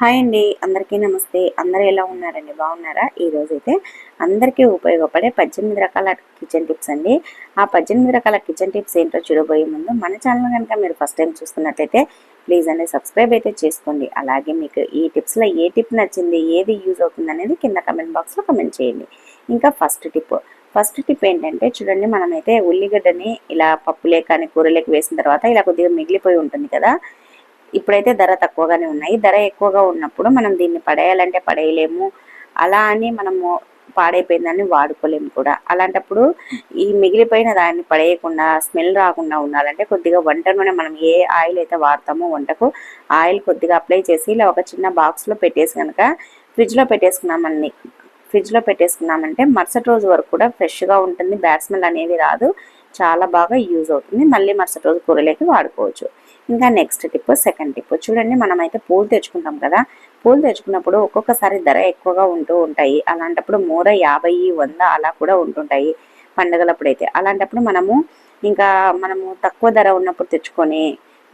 Hi అండి. అందరికీ నమస్తే. అందరూ ఎలా ఉన్నారండి? బాగున్నారా? ఈరోజు అయితే అందరికీ ఉపయోగపడే పద్దెనిమిది రకాల కిచెన్ టిప్స్ అండి. ఆ పద్దెనిమిది రకాల కిచెన్ టిప్స్ ఏంటో చూడబోయే ముందు మన ఛానల్ కనుక మీరు ఫస్ట్ టైం చూస్తున్నట్లయితే ప్లీజ్ అండి సబ్స్క్రైబ్ అయితే చేసుకోండి. అలాగే మీకు ఈ టిప్స్లో ఏ టిప్ నచ్చింది ఏది యూజ్ అవుతుంది అనేది కింద కమెంట్ బాక్స్లో కమెంట్ చేయండి. ఇంకా ఫస్ట్ టిప్ ఫస్ట్ టిప్ ఏంటంటే చూడండి మనమైతే ఉల్లిగడ్డని ఇలా పప్పులే కానీ కూరలేక వేసిన తర్వాత ఇలా కొద్దిగా మిగిలిపోయి ఉంటుంది కదా. ఇప్పుడైతే ధర తక్కువగానే ఉన్నాయి. ధర ఎక్కువగా ఉన్నప్పుడు మనం దీన్ని పడేయాలంటే పడేయలేము. అలా అని మనము పాడైపోయిందని వాడుకోలేము కూడా. అలాంటప్పుడు ఈ మిగిలిపోయిన దాన్ని పడేయకుండా స్మెల్ రాకుండా ఉండాలంటే కొద్దిగా వంట నూనె మనం ఏ ఆయిల్ అయితే వాడతామో వంటకు ఆయిల్ కొద్దిగా అప్లై చేసి ఇలా ఒక చిన్న బాక్స్లో పెట్టేసి కనుక ఫ్రిడ్జ్లో పెట్టేసుకున్నామని ఫ్రిడ్జ్లో పెట్టేసుకున్నామంటే మరుసటి రోజు వరకు కూడా ఫ్రెష్గా ఉంటుంది. బ్యాడ్ స్మెల్ అనేది రాదు. చాలా బాగా యూజ్ అవుతుంది. మళ్ళీ మరుసటి రోజు కూరలోకి వాడుకోవచ్చు. ఇంకా నెక్స్ట్ టిప్ సెకండ్ టిప్ చూడండి మనమైతే పూలు తెచ్చుకుంటాం కదా. పూలు తెచ్చుకున్నప్పుడు ఒక్కొక్కసారి ధర ఎక్కువగా ఉంటూ ఉంటాయి. అలాంటప్పుడు మూర యాభై వంద అలా కూడా ఉంటుంటాయి పండగలప్పుడైతే. అలాంటప్పుడు మనము ఇంకా మనము తక్కువ ధర ఉన్నప్పుడు తెచ్చుకొని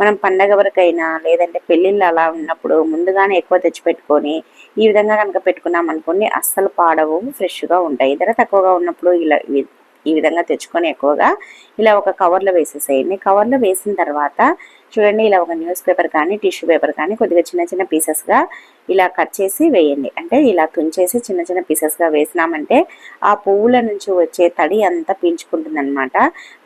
మనం పండగ వరకైనా లేదంటే పెళ్ళిళ్ళు అలా ఉన్నప్పుడు ముందుగానే ఎక్కువ తెచ్చిపెట్టుకొని ఈ విధంగా కనుక పెట్టుకున్నాం అనుకోండి అస్సలు పాడవు ఫ్రెష్గా ఉంటాయి. ధర తక్కువగా ఉన్నప్పుడు ఇలా ఈ విధంగా తెచ్చుకొని ఎక్కువగా ఇలా ఒక కవర్లో వేసేసేయండి. కవర్లో వేసిన తర్వాత చూడండి ఇలా ఒక న్యూస్ పేపర్ కానీ టిష్యూ పేపర్ కానీ కొద్దిగా చిన్న చిన్న పీసెస్గా ఇలా కట్ చేసి వేయండి. అంటే ఇలా తుంచేసి చిన్న చిన్న పీసెస్గా వేసినామంటే ఆ పువ్వుల నుంచి వచ్చే తడి అంతా పీల్చుకుంటుంది అనమాట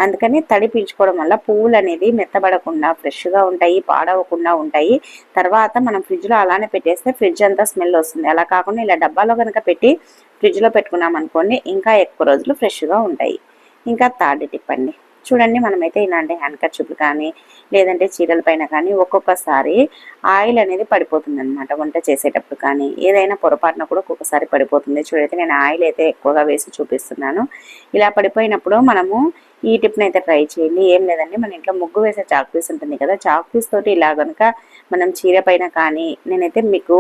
అందుకని తడి పీల్చుకోవడం వల్ల పువ్వులు అనేది మెత్తబడకుండా ఫ్రెష్గా ఉంటాయి పాడవకుండా ఉంటాయి. తర్వాత మనం ఫ్రిడ్జ్లో అలానే పెట్టేస్తే ఫ్రిడ్జ్ అంతా స్మెల్ వస్తుంది. అలా కాకుండా ఇలా డబ్బాలో కనుక పెట్టి ఫ్రిడ్జ్లో పెట్టుకున్నాం అనుకోండి ఇంకా ఎక్కువ రోజులు ఫ్రెష్గా ఉంటాయి. ఇంకా థర్డ్ టిప్ అండి. చూడండి మనమైతే ఇలాంటి హ్యాండ్ కర్చీఫ్లు కానీ లేదంటే చీరల పైన కానీ ఒక్కొక్కసారి ఆయిల్ అనేది పడిపోతుంది అనమాట వంట చేసేటప్పుడు కానీ. ఏదైనా పొరపాటున కూడా ఒక్కొక్కసారి పడిపోతుంది. చూడైతే నేను ఆయిల్ అయితే ఎక్కువగా వేసి చూపిస్తున్నాను. ఇలా పడిపోయినప్పుడు మనము ఈ టిప్ని అయితే ట్రై చేయండి. ఏం లేదండి మన ఇంట్లో ముగ్గు వేసే చాక్ పీస్ ఉంటుంది కదా చాక్ పీస్ తోటి ఇలా కనుక మనం చీర పైన కానీ నేనైతే మీకు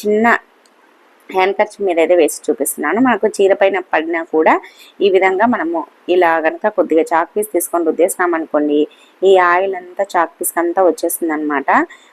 చిన్న హ్యాండ్ కర్చ్ మీద అయితే వేసి చూపిస్తున్నాను. మనకు చీర పైన పడినా కూడా ఈ విధంగా మనము ఇలా కనుక కొద్దిగా చాక్ పీస్ తీసుకొని రుద్దేసినాం అనుకోండి ఈ ఆయిల్ అంతా చాక్ పీస్ అంతా వచ్చేస్తుంది అనమాట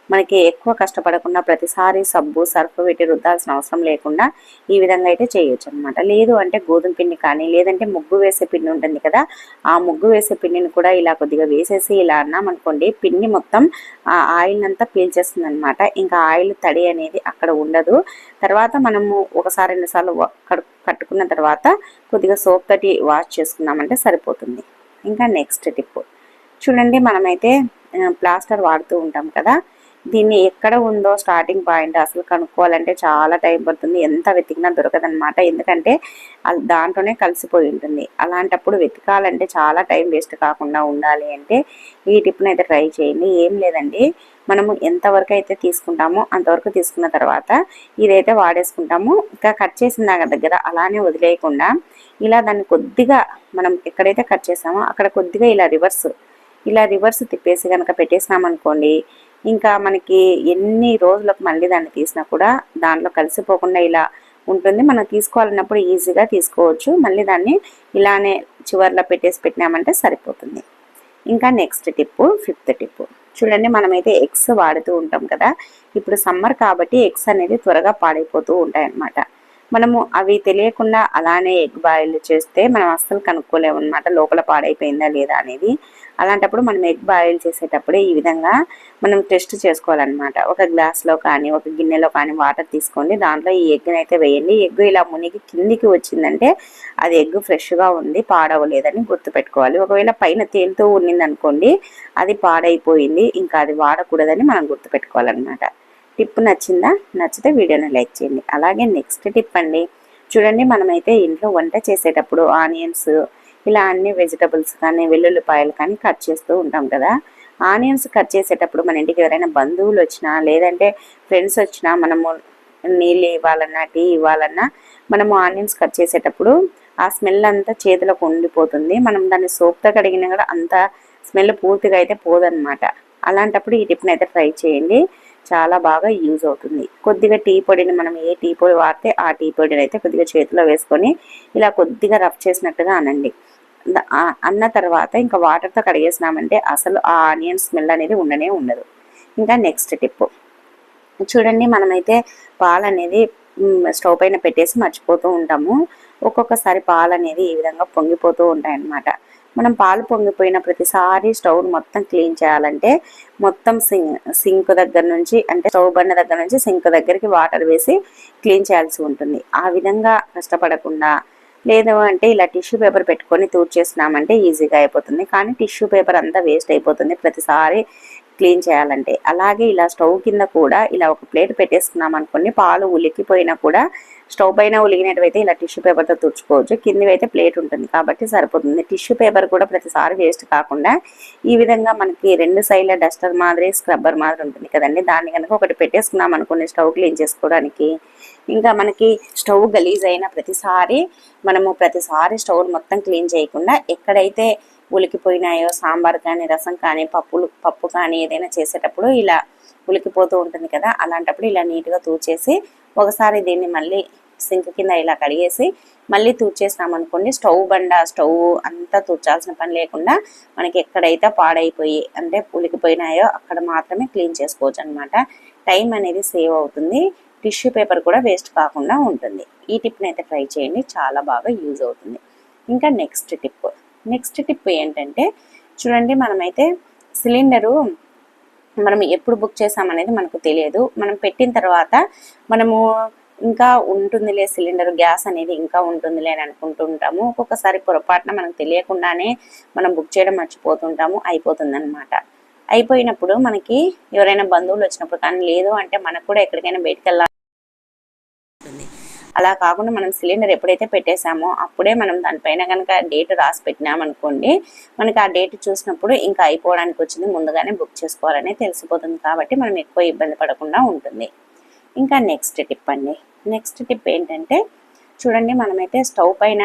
మనకి ఎక్కువ కష్టపడకుండా ప్రతిసారి సబ్బు సర్ఫ్ పెట్టి రుద్దాల్సిన అవసరం లేకుండా ఈ విధంగా అయితే చేయొచ్చు అనమాట లేదు అంటే గోధుమ పిండి కానీ లేదంటే ముగ్గు వేసే పిండి ఉంటుంది కదా ఆ ముగ్గు వేసే పిండిని కూడా ఇలా కొద్దిగా వేసేసి ఇలా అన్నాం అనుకోండి పిండి మొత్తం ఆ ఆయిల్ అంతా పీల్చేస్తుంది అనమాట ఇంకా ఆయిల్ తడి అనేది అక్కడ ఉండదు. తర్వాత మనము ఒకసారి రెండుసార్లు కట్టుకున్న తర్వాత కొద్దిగా సోప్ తోటి వాష్ చేసుకున్నామంటే సరిపోతుంది. ఇంకా నెక్స్ట్ టిప్. చూడండి మనమైతే ప్లాస్టర్ వాడుతూ ఉంటాం కదా. దీన్ని ఎక్కడ ఉందో స్టార్టింగ్ పాయింట్ అసలు కనుక్కోవాలంటే చాలా టైం పడుతుంది. ఎంత వెతికినా దొరకదనమాట ఎందుకంటే అది దాంట్లోనే కలిసిపోయి ఉంటుంది. అలాంటప్పుడు వెతకాలంటే చాలా టైం వేస్ట్ కాకుండా ఉండాలి అంటే ఈ టిప్ని అయితే ట్రై చేయండి. ఏం లేదండి. మనము ఎంతవరకు అయితే తీసుకుంటామో అంతవరకు తీసుకున్న తర్వాత ఇదైతే వాడేసుకుంటాము. ఇంకా కట్ చేసిన దగ్గర అలానే వదిలేయకుండా ఇలా దాన్ని కొద్దిగా మనం ఎక్కడైతే కట్ చేసామో అక్కడ కొద్దిగా ఇలా రివర్స్ ఇలా రివర్స్ తిప్పేసి కనుక పెట్టేసినామనుకోండి ఇంకా మనకి ఎన్ని రోజులకు మళ్ళీ దాన్ని తీసినా కూడా దాంట్లో కలిసిపోకుండా ఇలా ఉంటుంది. మనం తీసుకోవాలన్నప్పుడు ఈజీగా తీసుకోవచ్చు. మళ్ళీ దాన్ని ఇలానే చివర్లో పెట్టేసి పెట్టినామంటే సరిపోతుంది. ఇంకా నెక్స్ట్ టిప్పు ఫిఫ్త్ టిప్పు. చూడండి మనమైతే ఎగ్స్ వాడుతూ ఉంటాం కదా. ఇప్పుడు సమ్మర్ కాబట్టి ఎగ్స్ అనేది త్వరగా పాడైపోతూ ఉంటాయి అన్నమాట మనము అవి తెలియకుండా అలానే ఎగ్ బాయిల్ చేస్తే మనం అస్సలు కనుక్కోలేము అనమాట లోపల పాడైపోయిందా లేదా అనేది. అలాంటప్పుడు మనం ఎగ్ బాయిల్ చేసేటప్పుడే ఈ విధంగా మనం టెస్ట్ చేసుకోవాలన్నమాట. ఒక గ్లాస్లో కానీ ఒక గిన్నెలో కానీ వాటర్ తీసుకోండి. దాంట్లో ఈ ఎగ్ని అయితే వేయండి. ఎగ్ ఇలా మునిగి కిందికి వచ్చిందంటే అది ఎగ్ ఫ్రెష్గా ఉంది పాడవలేదని గుర్తుపెట్టుకోవాలి. ఒకవేళ పైన తేలుతూ ఉన్నింది అనుకోండి అది పాడైపోయింది ఇంకా అది వాడకూడదని మనం గుర్తుపెట్టుకోవాలన్నమాట. టిప్ నచ్చిందా? నచ్చితే వీడియోని లైక్ చేయండి. అలాగే నెక్స్ట్ టిప్ అండి. చూడండి మనమైతే ఇంట్లో వంట చేసేటప్పుడు ఆనియన్స్ ఇలా అన్ని వెజిటబుల్స్ కానీ వెల్లుల్లిపాయలు కానీ కట్ చేస్తూ ఉంటాం కదా. ఆనియన్స్ కట్ చేసేటప్పుడు మన ఇంటికి ఎవరైనా బంధువులు వచ్చినా లేదంటే ఫ్రెండ్స్ వచ్చినా మనము నీళ్ళు ఇవ్వాలన్నా టీ ఇవ్వాలన్నా మనము ఆనియన్స్ కట్ చేసేటప్పుడు ఆ స్మెల్ అంతా చేతిలోకి ఉండిపోతుంది. మనం దాన్ని సోప్తో కడిగినా కూడా అంత స్మెల్ పూర్తిగా అయితే పోదనమాట అలాంటప్పుడు ఈ టిప్ని అయితే ట్రై చేయండి. చాలా బాగా యూజ్ అవుతుంది. కొద్దిగా టీ పొడిని మనం ఏ టీ పొడి వాడితే ఆ టీ పొడిని అయితే కొద్దిగా చేతిలో వేసుకొని ఇలా కొద్దిగా రఫ్ చేసినట్టుగా అనండి. అన్న తర్వాత ఇంకా వాటర్తో కడిగేసినామంటే అసలు ఆ ఆనియన్ స్మెల్ అనేది ఉండనే ఉండదు. ఇంకా నెక్స్ట్ టిప్. చూడండి మనమైతే పాలు అనేది స్టవ్ పైన పెట్టేసి మర్చిపోతూ ఉంటాము. ఒక్కొక్కసారి పాలు అనేది ఈ విధంగా పొంగిపోతూ ఉంటాయి అన్నమాట మనం పాలు పొంగిపోయిన ప్రతిసారి స్టవ్ మొత్తం క్లీన్ చేయాలంటే మొత్తం సింక్ సింక్ దగ్గర నుంచి అంటే స్టవ్ బండ దగ్గర నుంచి సింక్ దగ్గరికి వాటర్ వేసి క్లీన్ చేయాల్సి ఉంటుంది. ఆ విధంగా కష్టపడకుండా లేదు అంటే ఇలా టిష్యూ పేపర్ పెట్టుకొని తూర్చేసినామంటే ఈజీగా అయిపోతుంది. కానీ టిష్యూ పేపర్ అంతా వేస్ట్ అయిపోతుంది. ప్రతిసారి క్లీన్ చేయాలంటే. అలాగే ఇలా స్టవ్ కింద కూడా ఇలా ఒక ప్లేట్ పెట్టేసుకున్నాం అనుకోండి. పాలు ఉలికిపోయినా కూడా స్టవ్ పైన ఉలిగినట్టువైతే ఇలా టిష్యూ పేపర్తో తుడుచుకోవచ్చు. కింది అయితే ప్లేట్ ఉంటుంది కాబట్టి సరిపోతుంది. టిష్యూ పేపర్ కూడా ప్రతిసారి వేస్ట్ కాకుండా ఈ విధంగా మనకి రెండు సైడ్ల డస్టర్ మాదిరి స్క్రబ్బర్ మాదిరి ఉంటుంది కదండి. దాన్ని కనుక ఒకటి పెట్టేసుకున్నాం అనుకోండి స్టవ్ క్లీన్ చేసుకోవడానికి. ఇంకా మనకి స్టవ్ గలీజ్ అయిన ప్రతిసారి మనము ప్రతిసారి స్టవ్ మొత్తం క్లీన్ చేయకుండా ఎక్కడైతే ఉలికిపోయినాయో సాంబార్ కానీ రసం కానీ పప్పులు పప్పు కానీ ఏదైనా చేసేటప్పుడు ఇలా ఉలికిపోతూ ఉంటుంది కదా అలాంటప్పుడు ఇలా నీట్గా తూచేసి ఒకసారి దీన్ని మళ్ళీ సింక్ కింద ఇలా కడిగేసి మళ్ళీ తూచేసినాం స్టవ్ బండ స్టవ్ అంతా తూర్చాల్సిన పని లేకుండా మనకి ఎక్కడైతే పాడైపోయి అంటే ఉలికిపోయినాయో అక్కడ మాత్రమే క్లీన్ చేసుకోవచ్చు అనమాట టైం అనేది సేవ్ అవుతుంది. టిష్యూ పేపర్ కూడా వేస్ట్ కాకుండా ఉంటుంది. ఈ టిప్ని అయితే ట్రై చేయండి చాలా బాగా యూజ్ అవుతుంది. ఇంకా నెక్స్ట్ టిప్. నెక్స్ట్ టిప్ ఏంటంటే చూడండి మనమైతే సిలిండరు మనం ఎప్పుడు బుక్ చేసామనేది మనకు తెలియదు. మనం పెట్టిన తర్వాత మనము ఇంకా ఉంటుందిలే సిలిండర్ గ్యాస్ అనేది ఇంకా ఉంటుందిలే అని అనుకుంటుంటాము ఒక్కొక్కసారి పొరపాటున మనకు తెలియకుండానే మనం బుక్ చేయడం మర్చిపోతుంటాము అయిపోతుంది అయిపోయినప్పుడు మనకి ఎవరైనా బంధువులు వచ్చినప్పుడు కానీ లేదు అంటే మనకు కూడా ఎక్కడికైనా బయటకు వెళ్ళాలి అలా కాకుండా మనం సిలిండర్ ఎప్పుడైతే పెట్టేశామో అప్పుడే మనం దానిపైన కనుక డేట్ రాసి పెట్టినామనుకోండి మనకి ఆ డేట్ చూసినప్పుడు ఇంకా అయిపోవడానికి వచ్చింది ముందుగానే బుక్ చేసుకోవాలని తెలిసిపోతుంది కాబట్టి మనం ఎక్కువ ఇబ్బంది పడకుండా ఉంటుంది. ఇంకా నెక్స్ట్ టిప్ అండి. నెక్స్ట్ టిప్ ఏంటంటే చూడండి మనమైతే స్టవ్ పైన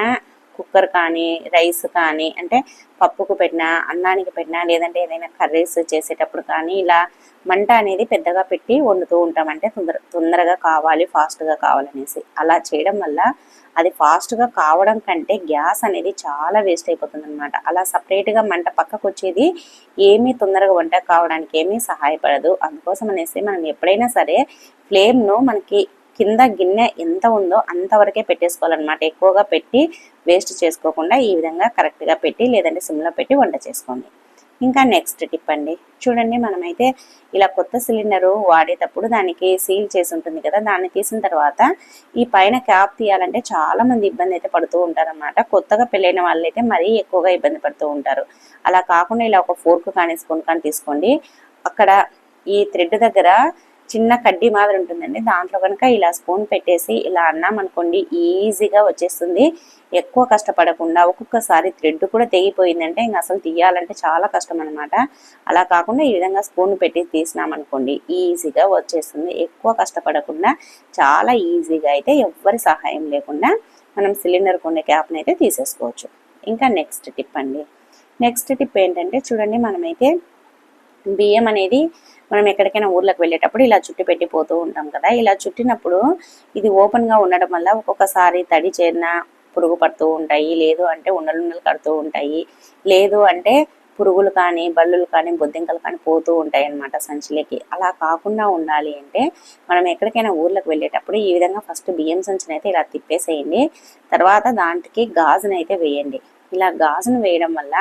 కుక్కర్ కానీ రైస్ కానీ అంటే పప్పుకు పెట్టినా అన్నానికి పెట్టినా లేదంటే ఏదైనా కర్రీస్ చేసేటప్పుడు కానీ ఇలా మంట అనేది పెద్దగా పెట్టి వండుతూ ఉంటాం. అంటే తొందర తొందరగా కావాలి ఫాస్ట్గా కావాలనేసి. అలా చేయడం వల్ల అది ఫాస్ట్గా కావడం కంటే గ్యాస్ అనేది చాలా వేస్ట్ అయిపోతుంది అనమాట అలా సపరేట్గా మంట పక్కకు వచ్చేది ఏమీ తొందరగా వంట కావడానికి ఏమీ సహాయపడదు. అందుకోసం అనేసి మనం ఎప్పుడైనా సరే ఫ్లేమ్ను మనకి కింద గిన్నె ఎంత ఉందో అంతవరకే పెట్టేసుకోవాలన్నమాట. ఎక్కువగా పెట్టి వేస్ట్ చేసుకోకుండా ఈ విధంగా కరెక్ట్గా పెట్టి లేదంటే సిమ్లో పెట్టి వంట చేసుకోండి. ఇంకా నెక్స్ట్ టిప్ అండి. చూడండి మనమైతే ఇలా కొత్త సిలిండరు వాడేటప్పుడు దానికి సీల్ చేసి ఉంటుంది కదా దాన్ని తీసిన తర్వాత ఈ పైన క్యాప్ తీయాలంటే చాలా మంది ఇబ్బంది అయితే పడుతూ ఉంటారనమాట కొత్తగా పెళ్ళైన వాళ్ళైతే మరీ ఎక్కువగా ఇబ్బంది పడుతూ ఉంటారు. అలా కాకుండా ఇలా ఒక ఫోర్క్ కానీ స్పూన్ కానీ తీసుకోండి. అక్కడ ఈ థ్రెడ్ దగ్గర చిన్న కడ్డీ మాదిరి ఉంటుందండి. దాంట్లో కనుక ఇలా స్పూన్ పెట్టేసి ఇలా అన్నాం అనుకోండి ఈజీగా వచ్చేస్తుంది. ఎక్కువ కష్టపడకుండా ఒక్కొక్కసారి థ్రెడ్ కూడా తెగిపోయిందంటే ఇంకా అసలు తీయాలంటే చాలా కష్టం అనమాట అలా కాకుండా ఈ విధంగా స్పూన్ పెట్టి తీసినాం అనుకోండి ఈజీగా వచ్చేస్తుంది. ఎక్కువ కష్టపడకుండా చాలా ఈజీగా అయితే ఎవ్వరి సహాయం లేకుండా మనం సిలిండర్ కొనే క్యాప్ని అయితే తీసేసుకోవచ్చు. ఇంకా నెక్స్ట్ టిప్ అండి. నెక్స్ట్ టిప్ ఏంటంటే చూడండి మనమైతే బియ్యం అనేది మనం ఎక్కడికైనా ఊర్లకు వెళ్ళేటప్పుడు ఇలా చుట్టి పెట్టి పోతూ ఉంటాం కదా. ఇలా చుట్టినప్పుడు ఇది ఓపెన్గా ఉండడం వల్ల ఒక్కొక్కసారి తడి చేరిన పురుగు పడుతూ ఉంటాయి లేదు అంటే ఉండలుండలు కడుతూ ఉంటాయి లేదు అంటే పురుగులు కానీ బల్లులు కానీ బొద్దింకలు కానీ పోతూ ఉంటాయి అన్నమాట సంచిలోకి. అలా కాకుండా ఉండాలి అంటే మనం ఎక్కడికైనా ఊర్లకు వెళ్ళేటప్పుడు ఈ విధంగా ఫస్ట్ బియ్యం సంచిని అయితే ఇలా తిప్పేసేయండి. తర్వాత దాంట్కి గాజుని అయితే వేయండి. ఇలా గాజును వేయడం వల్ల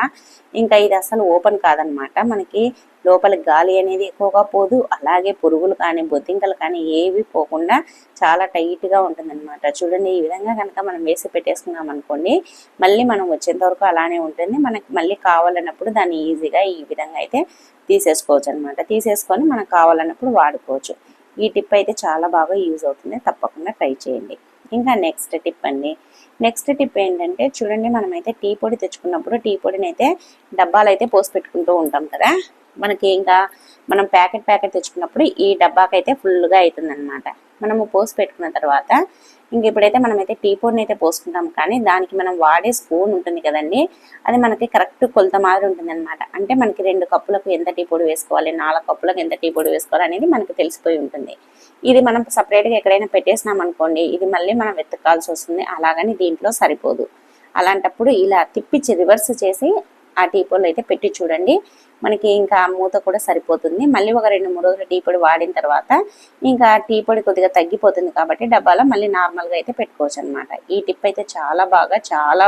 ఇంకా ఇది అసలు ఓపెన్ కాదనమాట మనకి లోపల గాలి అనేది ఎక్కువగా పోదు. అలాగే పురుగులు కానీ బొద్దింకలు కానీ ఏవి పోకుండా చాలా టైట్గా ఉంటుందన్నమాట. చూడండి ఈ విధంగా కనుక మనం వేసి పెట్టేసుకున్నాం అనుకోండి మళ్ళీ మనం వచ్చేంత వరకు అలానే ఉంటుంది. మనకి మళ్ళీ కావాలన్నప్పుడు దాన్ని ఈజీగా ఈ విధంగా అయితే తీసేసుకోవచ్చు అనమాట తీసేసుకొని మనకు కావాలన్నప్పుడు వాడుకోవచ్చు. ఈ టిప్ అయితే చాలా బాగా యూజ్ అవుతుంది. తప్పకుండా ట్రై చేయండి. ఇంకా నెక్స్ట్ టిప్ అండి. నెక్స్ట్ టిప్ ఏంటంటే చూడండి మనమైతే టీ పొడి తెచ్చుకున్నప్పుడు టీ పొడిని అయితే డబ్బాలు అయితే పోసి పెట్టుకుంటూ ఉంటాం కదా. మనకి ఇంకా మనం ప్యాకెట్ ప్యాకెట్ తెచ్చుకున్నప్పుడు ఈ డబ్బాకైతే ఫుల్గా అవుతుంది అనమాట మనము పోసి పెట్టుకున్న తర్వాత ఇంక ఇప్పుడైతే మనమైతే టీ పొడిని అయితే పోసుకుంటాం. కానీ దానికి మనం వాడే స్పూన్ ఉంటుంది కదండి అది మనకి కరెక్ట్ కొలత మాదిరి ఉంటుంది అనమాట అంటే మనకి రెండు కప్పులకు ఎంత టీ పొడి వేసుకోవాలి నాలుగు కప్పులకు ఎంత టీ పొడి వేసుకోవాలి అనేది మనకి తెలిసిపోయి ఉంటుంది. ఇది మనం సపరేట్గా ఎక్కడైనా పెట్టేసినాం అనుకోండి ఇది మళ్ళీ మనం వెతకాల్సి వస్తుంది. అలాగని దీంట్లో సరిపోదు. అలాంటప్పుడు ఇలా తిప్పించి రివర్స్ చేసి ఆ టీ పొడిలో అయితే పెట్టి చూడండి. మనకి ఇంకా ఆ మూత కూడా సరిపోతుంది. మళ్ళీ ఒక రెండు మూడు రోజులు టీ పొడి వాడిన తర్వాత ఇంకా టీ పొడి కొద్దిగా తగ్గిపోతుంది కాబట్టి డబ్బాలో మళ్ళీ నార్మల్గా అయితే పెట్టుకోవచ్చు అనమాట ఈ టిప్ అయితే చాలా బాగా చాలా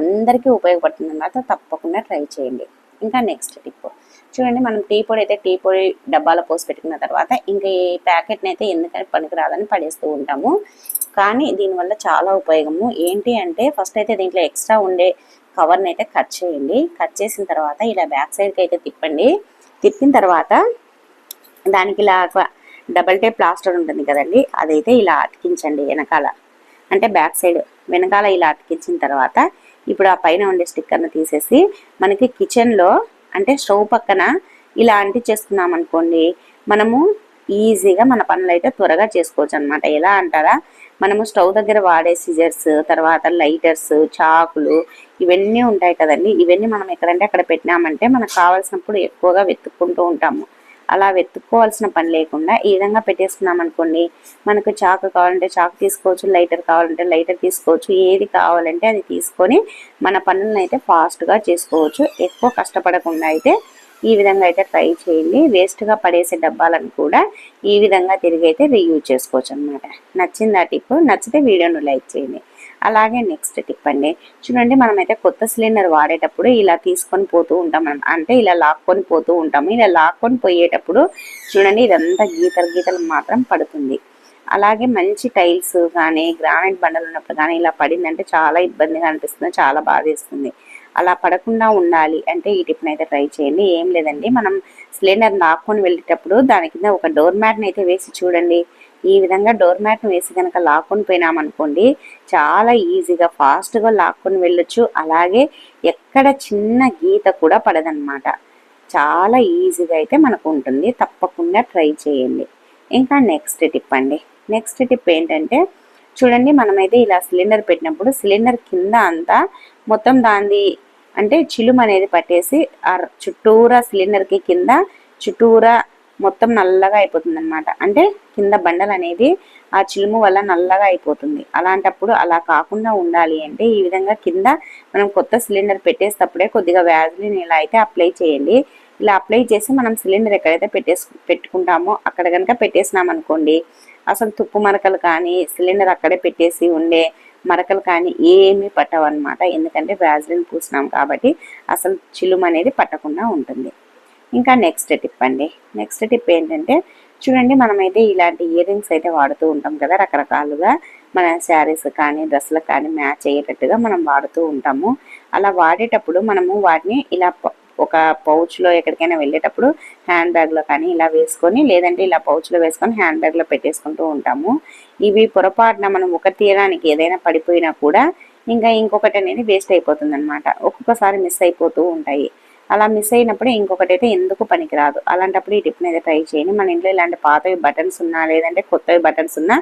అందరికీ ఉపయోగపడుతుంది అన్నమాట తప్పకుండా ట్రై చేయండి. ఇంకా నెక్స్ట్ టిప్. చూడండి మనం టీ పొడి అయితే టీ పొడి డబ్బాలో పోసి పెట్టుకున్న తర్వాత ఇంకా ఈ ప్యాకెట్ని అయితే ఎందుకని పనికిరాదని పడేస్తూ ఉంటాము. కానీ దీనివల్ల చాలా ఉపయోగము. ఏంటి అంటే ఫస్ట్ అయితే దీంట్లో ఎక్స్ట్రా ఉండే కవర్ని అయితే కట్ చేయండి. కట్ చేసిన తర్వాత ఇలా బ్యాక్ సైడ్కి అయితే తిప్పండి. తిప్పిన తర్వాత దానికి ఇలా డబల్ టేప్ ప్లాస్టర్ ఉంటుంది కదండి అదైతే ఇలా అతికించండి వెనకాల. అంటే బ్యాక్ సైడ్ వెనకాల ఇలా అతికించిన తర్వాత ఇప్పుడు ఆ పైన ఉండే స్టిక్కర్ను తీసేసి మనకి కిచెన్లో అంటే స్టవ్ పక్కన ఇలా అంటించేసుకున్నాం అనుకోండి మనము ఈజీగా మన పనులు అయితే త్వరగా చేసుకోవచ్చు అనమాట ఎలా అంటారా? మనము స్టవ్ దగ్గర వాడే సిజర్స్ తర్వాత లైటర్స్ చాకులు ఇవన్నీ ఉంటాయి కదండి. ఇవన్నీ మనం ఎక్కడంటే అక్కడ పెట్టినామంటే మనకు కావాల్సినప్పుడు ఎక్కువగా వెతుక్కుంటూ ఉంటాము. అలా వెతుక్కోవాల్సిన పని లేకుండా ఈ విధంగా పెట్టేసుకున్నాం అనుకోండి మనకు చాకు కావాలంటే చాకు తీసుకోవచ్చు లైటర్ కావాలంటే లైటర్ తీసుకోవచ్చు ఏది కావాలంటే అది తీసుకొని మన పనులను అయితే ఫాస్ట్గా చేసుకోవచ్చు. ఎక్కువ కష్టపడకుండా అయితే ఈ విధంగా అయితే ట్రై చేయండి. వేస్ట్గా పడేసే డబ్బాలను కూడా ఈ విధంగా తిరిగి అయితే రీయూజ్ చేసుకోవచ్చు అనమాట నచ్చింది ఆ టిప్ నచ్చితే వీడియోను లైక్ చేయండి. అలాగే నెక్స్ట్ టిప్ అండి. చూడండి మనమైతే కొత్త సిలిండర్ వాడేటప్పుడు ఇలా తీసుకొని పోతూ ఉంటాం అంటే ఇలా లాక్కొని పోతూ ఉంటాము. ఇలా లాక్కొని పోయేటప్పుడు చూడండి ఇదంతా గీతలు గీతలు మాత్రం పడుతుంది. అలాగే మంచి టైల్స్ కానీ గ్రానైట్ బండలు ఉన్నప్పుడు కానీ ఇలా పడిందంటే చాలా ఇబ్బందిగా అనిపిస్తుంది చాలా బాధేస్తుంది. అలా పడకుండా ఉండాలి అంటే ఈ టిప్ని అయితే ట్రై చేయండి. ఏం లేదండి. మనం సిలిండర్ లాక్కొని వెళ్ళేటప్పుడు దాని కింద ఒక డోర్ మ్యాట్ని అయితే వేసి చూడండి. ఈ విధంగా డోర్ మ్యాట్ను వేసి కనుక లాక్కొని పోయినామనుకోండి చాలా ఈజీగా ఫాస్ట్గా లాక్కొని వెళ్ళొచ్చు. అలాగే ఎక్కడ చిన్న గీత కూడా పడదనమాట చాలా ఈజీగా అయితే మనకు ఉంటుంది. తప్పకుండా ట్రై చేయండి. ఇంకా నెక్స్ట్ టిప్ అండి. నెక్స్ట్ టిప్ ఏంటంటే చూడండి మనమైతే ఇలా సిలిండర్ పెట్టినప్పుడు సిలిండర్ కింద అంతా మొత్తం దాని అంటే చిలుము అనేది పట్టేసి ఆ చుట్టూరా సిలిండర్కి కింద చుట్టూరా మొత్తం నల్లగా అయిపోతుంది అనమాట అంటే కింద బండలు అనేది ఆ చిలుము వల్ల నల్లగా అయిపోతుంది. అలాంటప్పుడు అలా కాకుండా ఉండాలి అంటే ఈ విధంగా కింద మనం కొత్త సిలిండర్ పెట్టేటప్పుడే కొద్దిగా వ్యాజ్లిన్ ఇలా అయితే అప్లై చేయండి. ఇలా అప్లై చేసి మనం సిలిండర్ ఎక్కడైతే పెట్టేసు పెట్టుకుంటామో అక్కడ కనుక పెట్టేసినాం అనుకోండి అసలు తుప్పు మరకలు కానీ సిలిండర్ అక్కడే పెట్టేసి ఉండే మరకలు కానీ ఏమీ పట్టవు అనమాట ఎందుకంటే వ్యాజ్లిన్ పూసినాం కాబట్టి అసలు చిలుము అనేది పట్టకుండా ఉంటుంది. ఇంకా నెక్స్ట్ టిప్ అండి. నెక్స్ట్ టిప్ ఏంటంటే చూడండి మనమైతే ఇలాంటి ఇయర్ రింగ్స్ అయితే వాడుతూ ఉంటాం కదా రకరకాలుగా. మన శారీస్ కానీ డ్రెస్సులకు కానీ మ్యాచ్ అయ్యేటట్టుగా మనం వాడుతూ ఉంటాము. అలా వాడేటప్పుడు మనము వాటిని ఇలా ఒక పౌచ్లో ఎక్కడికైనా వెళ్ళేటప్పుడు హ్యాండ్ బ్యాగ్లో కానీ ఇలా వేసుకొని లేదంటే ఇలా పౌచ్లో వేసుకొని హ్యాండ్ బ్యాగ్లో పెట్టేసుకుంటూ ఉంటాము. ఇవి పొరపాటున మనం ఒక తీయడానికి ఏదైనా పడిపోయినా కూడా ఇంకా ఇంకొకటి అనేది వేస్ట్ అయిపోతుంది అనమాట ఒక్కొక్కసారి మిస్ అయిపోతూ ఉంటాయి. అలా మిస్ అయినప్పుడు ఇంకొకటి అయితే ఎందుకు పనికిరాదు? అలాంటప్పుడు ఈ టిప్ని అయితే ట్రై చేయండి. మన ఇంట్లో ఇలాంటి పాతవి బటన్స్ ఉన్నా లేదంటే కొత్తవి బటన్స్ ఉన్నా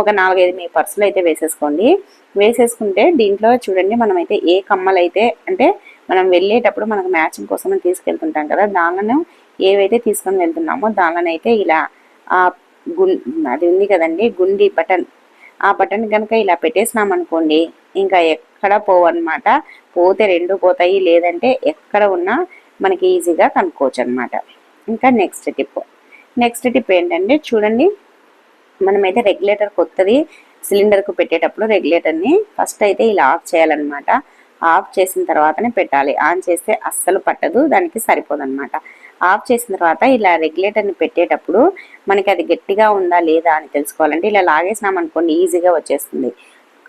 ఒక నాలుగైదు మీ పర్సులు అయితే వేసేసుకోండి. వేసేసుకుంటే దీంట్లో చూడండి మనమైతే ఏ కమ్మలు అయితే అంటే మనం వెళ్ళేటప్పుడు మనకు మ్యాచింగ్ కోసం తీసుకెళ్తుంటాం కదా దానిలో ఏవైతే తీసుకొని వెళ్తున్నామో దానిలోనైతే ఇలా ఆ గుం అది ఉంది కదండి గుండి బటన్. ఆ బటన్ కనుక ఇలా పెట్టేసినాం అనుకోండి ఇంకా ఎక్కడ పోవన్నమాట పోతే రెండు పోతాయి లేదంటే ఎక్కడ ఉన్నా మనకి ఈజీగా కనుక్కోవచ్చు అనమాట ఇంకా నెక్స్ట్ టిప్ నెక్స్ట్ టిప్ ఏంటంటే చూడండి మనమైతే రెగ్యులేటర్ కొత్తది సిలిండర్కు పెట్టేటప్పుడు రెగ్యులేటర్ని ఫస్ట్ అయితే ఇలా ఆఫ్ చేయాలన్నమాట. ఆఫ్ చేసిన తర్వాతనే పెట్టాలి. ఆన్ చేస్తే అస్సలు పట్టదు దానికి సరిపోదన్నమాట. ఆఫ్ చేసిన తర్వాత ఇలా రెగ్యులేటర్ని పెట్టేటప్పుడు మనకి అది గట్టిగా ఉందా లేదా అని తెలుసుకోవాలంటే ఇలా లాగేసినాం అనుకోండి ఈజీగా వచ్చేస్తుంది.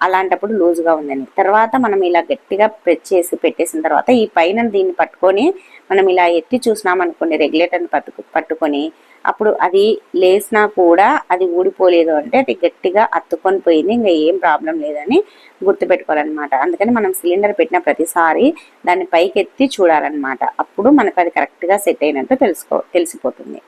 అలాంటప్పుడు లూజ్గా ఉందని. తర్వాత మనం ఇలా గట్టిగా ప్రెస్ చేసి పెట్టేసిన తర్వాత ఈ పైన దీన్ని పట్టుకొని మనం ఇలా ఎత్తి చూసినాం అనుకోండి రెగ్యులేటర్ని పట్టుకు పట్టుకొని అప్పుడు అది లేసినా కూడా అది ఊడిపోలేదు అంటే అది గట్టిగా అత్తుకొని పోయింది. ఇంకా ఏం ప్రాబ్లం లేదని గుర్తుపెట్టుకోవాలన్నమాట. అందుకని మనం సిలిండర్ పెట్టిన ప్రతిసారి దాన్ని పైకి ఎత్తి చూడాలన్నమాట. అప్పుడు మనకు అది కరెక్ట్గా సెట్ అయినట్టు తెలుసుకో తెలిసిపోతుంది.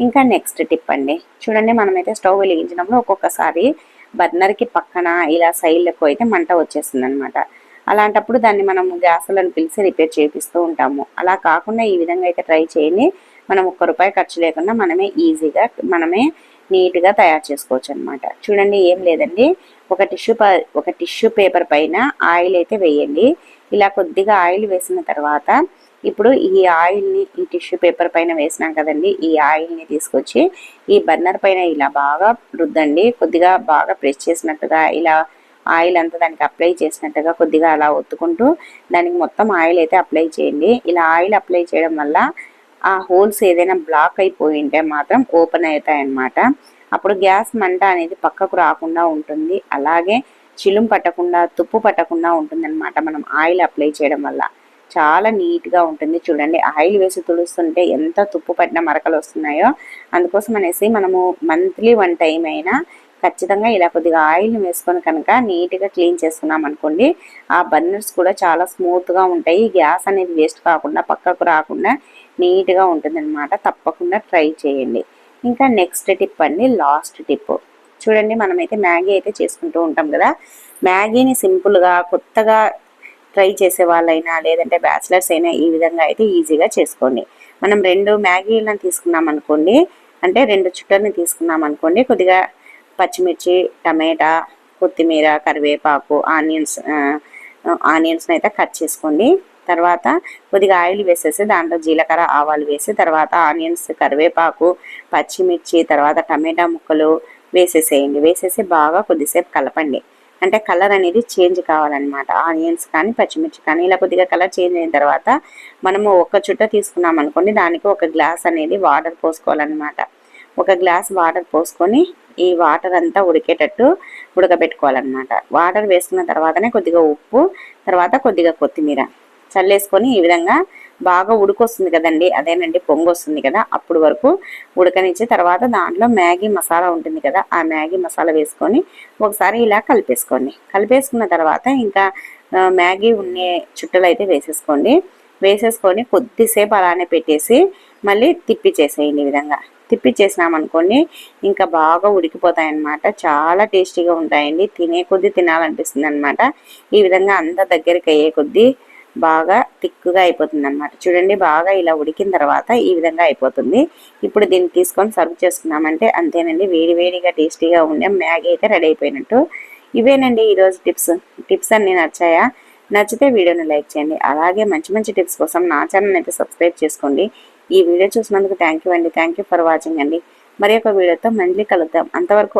ఇంకా నెక్స్ట్ టిప్ అండి. చూడండి మనమైతే స్టవ్ వెలిగించినప్పుడు ఒక్కొక్కసారి బర్నర్కి పక్కన ఇలా సైడ్లకు అయితే మంట వచ్చేస్తుంది అనమాట అలాంటప్పుడు దాన్ని మనం గ్యాసులను పిలిచి రిపేర్ చేపిస్తూ ఉంటాము. అలా కాకుండా ఈ విధంగా అయితే ట్రై చేయండి. మనం ఒక్క రూపాయి ఖర్చు లేకుండా మనమే ఈజీగా మనమే నీట్గా తయారు చేసుకోవచ్చు అనమాట చూడండి ఏం లేదండి. ఒక టిష్యూ ఒక టిష్యూ పేపర్ పైన ఆయిల్ అయితే వేయండి. ఇలా కొద్దిగా ఆయిల్ వేసిన తర్వాత ఇప్పుడు ఈ ఆయిల్ని ఈ టిష్యూ పేపర్ పైన వేసినాం కదండి ఈ ఆయిల్ని తీసుకొచ్చి ఈ బర్నర్ పైన ఇలా బాగా రుద్దండి. కొద్దిగా బాగా ప్రెస్ చేసినట్టుగా ఇలా ఆయిల్ అంతా దానికి అప్లై చేసినట్టుగా కొద్దిగా అలా ఒత్తుకుంటూ దానికి మొత్తం ఆయిల్ అయితే అప్లై చేయండి. ఇలా ఆయిల్ అప్లై చేయడం వల్ల ఆ హోల్స్ ఏదైనా బ్లాక్ అయిపోయి ఉంటే మాత్రం ఓపెన్ అవుతాయన్నమాట. అప్పుడు గ్యాస్ మంట అనేది పక్కకు రాకుండా ఉంటుంది. అలాగే చిలుం పట్టకుండా తుప్పు పట్టకుండా ఉంటుంది అనమాట మనం ఆయిల్ అప్లై చేయడం వల్ల. చాలా నీట్గా ఉంటుంది. చూడండి ఆయిల్ వేసి తుడుస్తుంటే ఎంత తుప్పు పట్టిన మరకలు వస్తున్నాయో. అందుకోసం అనేసి మనము మంత్లీ వన్ టైం అయినా ఖచ్చితంగా ఇలా కొద్దిగా ఆయిల్ని వేసుకొని కనుక నీట్గా క్లీన్ చేసుకున్నాం అనుకోండి ఆ బర్నర్స్ కూడా చాలా స్మూత్గా ఉంటాయి. గ్యాస్ అనేది వేస్ట్ కాకుండా పక్కకు రాకుండా నీట్గా ఉంటుందన్నమాట. తప్పకుండా ట్రై చేయండి. ఇంకా నెక్స్ట్ టిప్ అండి లాస్ట్ టిప్. చూడండి మనమైతే మ్యాగీ అయితే చేసుకుంటూ ఉంటాం కదా. మ్యాగీని సింపుల్గా కొత్తగా ట్రై చేసే వాళ్ళైనా లేదంటే బ్యాచిలర్స్ అయినా ఈ విధంగా అయితే ఈజీగా చేసుకోండి. మనం రెండు మ్యాగీలను తీసుకున్నాం అనుకోండి అంటే రెండు చుట్టల్ని తీసుకున్నాం అనుకోండి కొద్దిగా పచ్చిమిర్చి టమాటా కొత్తిమీర కరివేపాకు ఆనియన్స్ ఆనియన్స్ని అయితే కట్ చేసుకోండి. తర్వాత కొద్దిగా ఆయిల్ వేసేసి దాంట్లో జీలకర్ర ఆవాలు వేసి తర్వాత ఆనియన్స్ కరివేపాకు పచ్చిమిర్చి తర్వాత టమాటా ముక్కలు వేసేసేయండి. వేసేసి బాగా కొద్దిసేపు కలపండి. అంటే కలర్ అనేది చేంజ్ కావాలన్నమాట. ఆనియన్స్ కానీ పచ్చిమిర్చి కానీ ఇలా కొద్దిగా కలర్ చేంజ్ అయిన తర్వాత మనము ఒక చుట్ట తీసుకున్నాం అనుకోండి దానికి ఒక గ్లాస్ అనేది వాటర్ పోసుకోవాలన్నమాట. ఒక గ్లాస్ వాటర్ పోసుకొని ఈ వాటర్ అంతా ఉడికేటట్టు ఉడకబెట్టుకోవాలన్నమాట. వాటర్ వేసుకున్న తర్వాతనే కొద్దిగా ఉప్పు తర్వాత కొద్దిగా కొత్తిమీర. చల్లేసుకొని ఈ విధంగా బాగా ఉడికొస్తుంది కదండి అదేనండి పొంగు వస్తుంది కదా అప్పుడు వరకు ఉడకనిచ్చి తర్వాత దాంట్లో మ్యాగీ మసాలా ఉంటుంది కదా ఆ మ్యాగీ మసాలా వేసుకొని ఒకసారి ఇలా కలిపేసుకోండి. కలిపేసుకున్న తర్వాత ఇంకా మ్యాగీ ఉండే చుట్టలు అయితే వేసేసుకోండి. వేసేసుకొని కొద్దిసేపు అలానే పెట్టేసి మళ్ళీ తిప్పిచ్చేసేయండి ఈ విధంగా. తిప్పిచ్చేసినామనుకోండి ఇంకా బాగా ఉడికిపోతాయన్నమాట చాలా టేస్టీగా ఉంటాయండి తినే కొద్దీ తినాలనిపిస్తుంది అనమాట ఈ విధంగా అంత దగ్గరికి అయ్యే కొద్దీ బాగా థిక్గా అయిపోతుంది అనమాట చూడండి బాగా ఇలా ఉడికిన తర్వాత ఈ విధంగా అయిపోతుంది. ఇప్పుడు దీన్ని తీసుకొని సర్వ్ చేసుకున్నామంటే అంతేనండి. వేడి వేడిగా టేస్టీగా ఉండే మ్యాగీ అయితే రెడీ అయిపోయినట్టు. ఇవేనండి ఈరోజు టిప్స్. టిప్స్ అన్ని నచ్చాయా? నచ్చితే వీడియోని లైక్ చేయండి. అలాగే మంచి మంచి టిప్స్ కోసం నా ఛానల్ అయితే సబ్స్క్రైబ్ చేసుకోండి. ఈ వీడియో చూసినందుకు థ్యాంక్ యూ అండి. థ్యాంక్ యూ ఫర్ వాచింగ్ అండి. మరి ఒక వీడియోతో మళ్ళీ కలుద్దాం. అంతవరకు